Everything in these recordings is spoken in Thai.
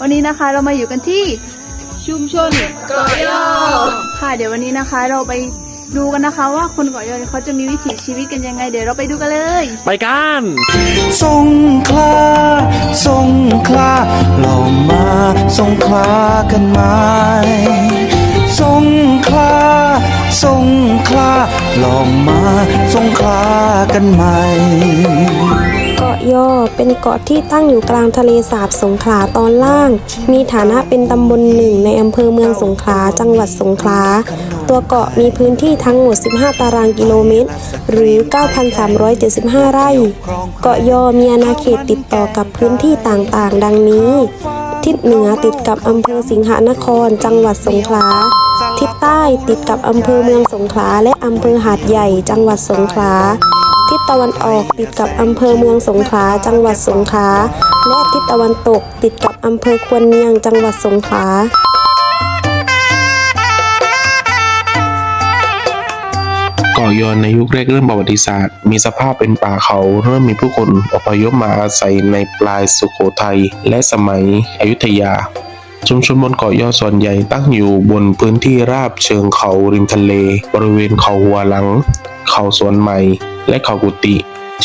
วันนี้นะคะเรามาอยู่กันที่ชุมชนเกาะยอค่ะ เดี๋ยววันนี้นะคะเราไปดูกันนะคะว่าคนเกาะยอเนี่ยเขาจะมีวิถีชีวิตกันยังไง เดี๋ยวเราไปดูกันเลย ไปกันสงขลาสงขลาลองมาสงขลากันไหมสงขลาสงขลาลองมาสงขลากันไหม เกาะยอ เป็นเกาะที่ตั้งอยู่กลางทะเลสาบสงขลาตอนล่าง มีฐานะเป็นตำบลหนึ่งในอำเภอเมืองสงขลา จังหวัดสงขลา ตัวเกาะมีพื้นที่ทั้งหมด 15 ตารางกิโลเมตร หรือ 9,375 ไร่ เกาะยอมีอาณาเขตติดต่อกับพื้นที่ต่างๆ ดังนี้ ทิศเหนือติดกับอำเภอสิงหนคร จังหวัดสงขลาทิศใต้ติดกับอำเภอเมืองสงขลาและอำเภอหาดใหญ่ จังหวัดสงขลา ตะวันออกติดกับอำเภอเมืองสงขลาจังหวัดสงขลาและทิศตะวันตกติดกับอำเภอควนเนียงจังหวัดสงขลาเกาะยอนในยุคแรกเริ่มประวัติศาสตร์ มีสภาพเป็นป่าเขาเริ่มมีผู้คนอพยพมาอาศัยในปลายสุโขทัยและสมัยอยุธยา ชุมชนบนเกาะยอส่วนใหญ่ตั้งอยู่บนพื้นที่ราบเชิงเขาริมทะเล บริเวณเขาหัวหลัง เขาสวนใหม่ และเขากุฏิ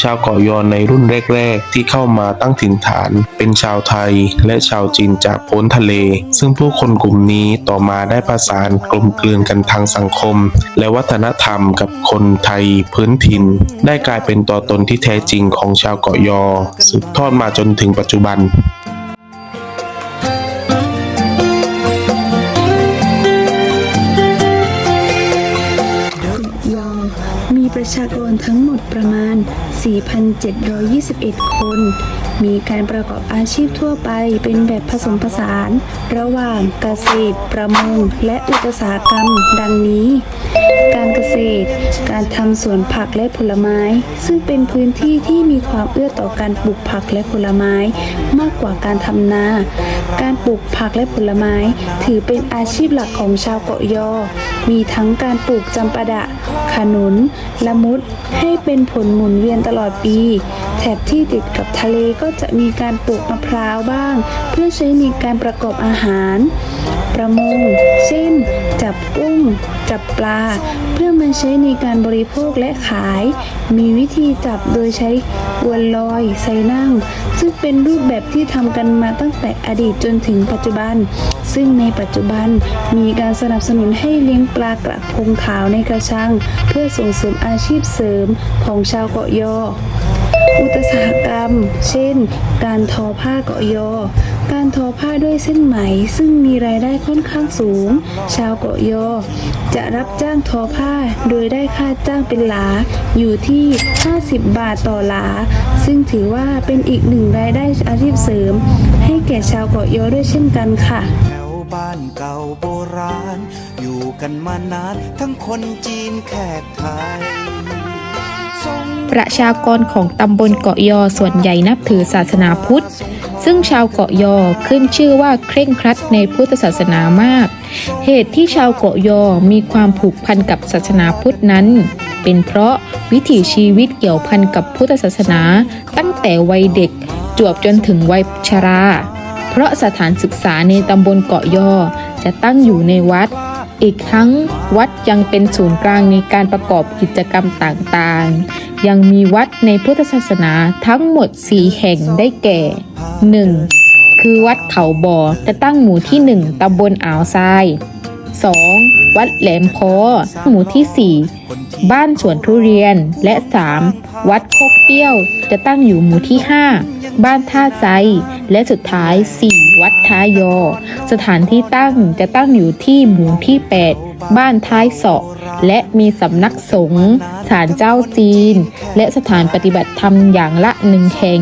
ชาวเกาะยอนในรุ่นแรก ๆ ที่เข้ามาตั้งถิ่นฐาน เป็นชาวไทยและชาวจีนจากพ้นทะเล ซึ่งผู้คนกลุ่มนี้ต่อมาได้ประสานกลมกลืนกันทางสังคม และวัฒนธรรมกับคนไทยพื้นถิ่น ได้กลายเป็นตัวตนที่แท้จริงของชาวเกาะยอสืบทอดมาจนถึงปัจจุบัน ยอมีประชากรทั้งหมดประมาณ 4,721 คน มีการประกอบอาชีพทั่วไปเป็นแบบผสมผสาน ระหว่างเกษตร ประมง และอุตสาหกรรม ดังนี้ การเกษตร การทำสวนผักและผลไม้ ซึ่งเป็นพื้นที่ที่มีความเอื้อต่อการปลูกผักและผลไม้ มากกว่าการทำนา การปลูกผักและผลไม้ ถือเป็นอาชีพหลักของชาวเกาะยอ มีทั้งการปลูกจำปาดะ ขนุน ละมุด ให้เป็นผลหมุนเวียนตลอดปี แถบที่ติดกับทะเลก็จะมีการปลูกมะพร้าวบ้าง เพื่อใช้ในการประกอบอาหาร ประมง เช่น จับกุ้ง จับปลา เพื่อมาใช้ในการบริโภคและขาย มีวิธีจับโดยใช้อวนลอย ไซนั่ง ซึ่งเป็นรูปแบบที่ทำกันมาตั้งแต่อดีตจนถึงปัจจุบัน ซึ่งในปัจจุบันมีการสนับสนุนให้เลี้ยงปลากระพงขาวในกระชัง เพื่อส่งเสริมอาชีพเสริมของชาวเกาะยอ อุตสาหกรรม เช่น การทอผ้าเกาะยอ การทอผ้าด้วยเส้นไหม ซึ่งมีรายได้ค่อนข้างสูง ชาวเกาะยอ จะรับจ้างทอผ้าโดยได้ค่าจ้างเป็นหลา อยู่ที่ 50 บาทต่อหลา ซึ่งถือว่าเป็นอีกหนึ่งรายได้อาชีพเสริม ให้แก่ชาวเกาะยอด้วยเช่นกันค่ะ บ้านเก่าโบราณ อยู่กันมานานทั้งคนจีนแขกไทย ประชากรของตำบลเกาะยอส่วนใหญ่นับถือศาสนาพุทธ ซึ่งชาวเกาะยอขึ้นชื่อว่าเคร่งครัดในพุทธศาสนามาก เหตุที่ชาวเกาะยอมีความผูกพันกับศาสนาพุทธนั้น เป็นเพราะวิถีชีวิตเกี่ยวพันกับพุทธศาสนาตั้งแต่วัยเด็กจวบจนถึงวัยชรา เพราะสถานศึกษาในตำบลเกาะยอ จะตั้งอยู่ในวัด อีกทั้งวัดยังเป็นศูนย์กลางในการประกอบกิจกรรมต่างๆ ยังมีวัดในพุทธศาสนาทั้งหมด 4 แห่งได้แก่ 1. คือวัดเขาบ่อจะตั้งหมู่ที่ 1ตำบลอ่าวทราย 2. วัดแหลมพอหมู่ที่ 4 บ้านสวนทุเรียนและ 3. วัดโคกเปี้ยวจะตั้งอยู่หมู่ที่ 5 บ้านท่าไซ และสุดท้าย 4 วัดท้ายยอ สถานที่ตั้งจะตั้งอยู่ที่หมู่ที่ 8 บ้านท้ายเสาะ และมีสำนักสงฆ์ศาลเจ้าจีน และสถานปฏิบัติธรรมอย่างละหนึ่งแห่ง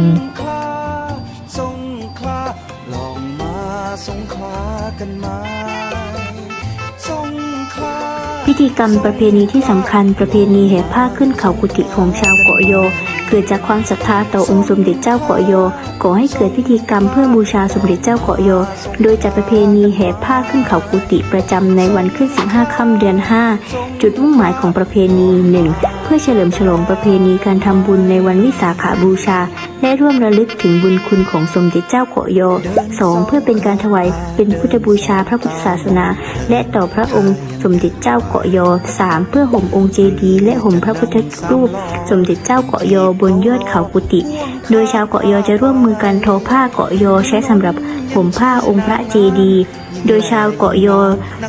พิธีกรรมประเพณีที่สำคัญประเพณีแห่ผ้าขึ้นเขากุฏิของชาวเกาะโย เกิดจากความศรัทธาต่อองค์สมเด็จเจ้าเกาะโยก่อให้เกิดพิธีกรรมเพื่อบูชาสมเด็จเจ้าเกาะโย โดยจัดประเพณีแห่ผ้าขึ้นเขากุฏิประจำในวันขึ้น 15 ค่ำเดือน 5 จุดมุ่งหมายของประเพณี 1. พื่อเฉลิมฉลองประเพณีการทำบุญในวันวิสาขาบูชา และร่วมระลึกถึงบุญคุณของสมเด็จเจ้าเกาะยอ 2. เพื่อเป็นการถวายเป็นพุทธบูชาพระพุทธศาสนา และต่อพระองค์สมเด็จเจ้าเกาะยอ 3. เพื่อห่มองค์เจดีย์และห่มพระพุทธรูป สมเด็จเจ้าเกาะยอบนยอดเขากุฏิ โดยชาวเกาะยอจะร่วมมือกันทอผ้าเกาะยอใช้สำหรับห่มผ้าองค์พระเจดีย์โดยชาวเกาะยอ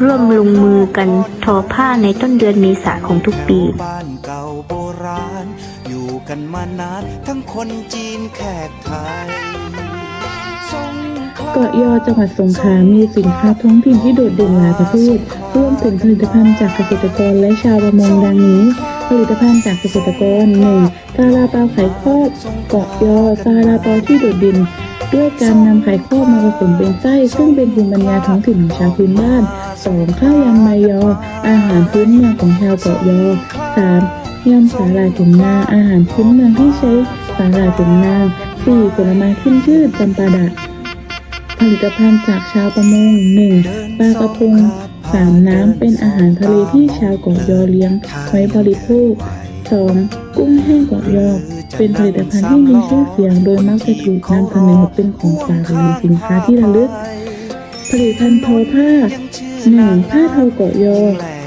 ร่วมลงมือกันทอผ้าในต้นเดือนเมษาของทุกปี กันมานานทั้งคนจีนแขกไทยเกาะยอจังหวัดสงขลามีสินค้าท้องถิ่นที่โดดเด่นหลายประเภทรวมถึงผลิตภัณฑ์จากเกษตรกรและชาวประมงดังนี้ ผลิตภัณฑ์จากเกษตรกร 1. ซาลาเปาไข่ครอบเกาะยอซาลาเปาที่โดดเด่นด้วยการนำไข่ครอบมาผสมเป็นไส้ ซึ่งเป็นภูมิปัญญาท้องถิ่นของชาวพื้นบ้าน 2. ข้าวยำใบยอ อาหารพื้นเมืองของชาวเกาะยอ 3. ยำสาหร่ายถุงนาอาหารพื้นเมืองที่ใช้สาหร่ายถุงนาง 4. ผลไม้ขึ้นชื่อจำปาดะผลิตภัณฑ์จากชาวประมง 1. ปลากระพงสามน้ำเป็นอาหารทะเลที่ชาวเกาะยอเลี้ยงไว้บริโภค 2. กุ้งแห้งเกาะยอเป็นผลิตภัณฑ์ที่มีชื่อเสียง โดยมักจะถูกนำเสนอเป็นของฝากหรือสินค้าที่ระลึก ผลิตภัณฑ์ทอผ้า 1. ผ้าทอเกาะยอ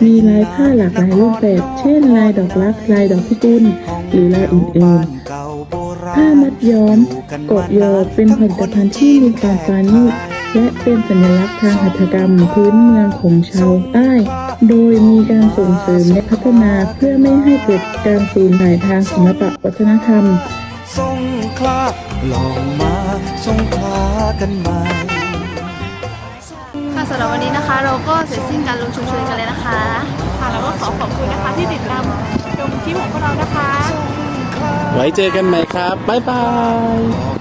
มีลายผ้าหลากหลายรูปแบบ เช่น ลายดอกรักลายดอกพิกุล หรือลายอื่นๆ ผ้ามัดย้อมเกาะยอเป็นผลิตภัณฑ์ที่มีความปราณีตและเป็นสัญลักษณ์ทางหัตถกรรมพื้นเมืองของชาวใต้ โดยมีการส่งเสริมและพัฒนาเพื่อไม่ให้เกิดการสูญหายทางศิลปะวัฒนธรรมสงขลาลองมาสงขลากันไหม ค่ะสำหรับวันนี้นะคะ เราก็เสร็จสิ้นการลงชุมชนกันเลยนะคะค่ะแล้วก็ขอขอบคุณนะคะที่ติดตามชมคลิปของพวกเรานะคะ ไว้เจอกันใหม่ครับ บ๊ายบายมา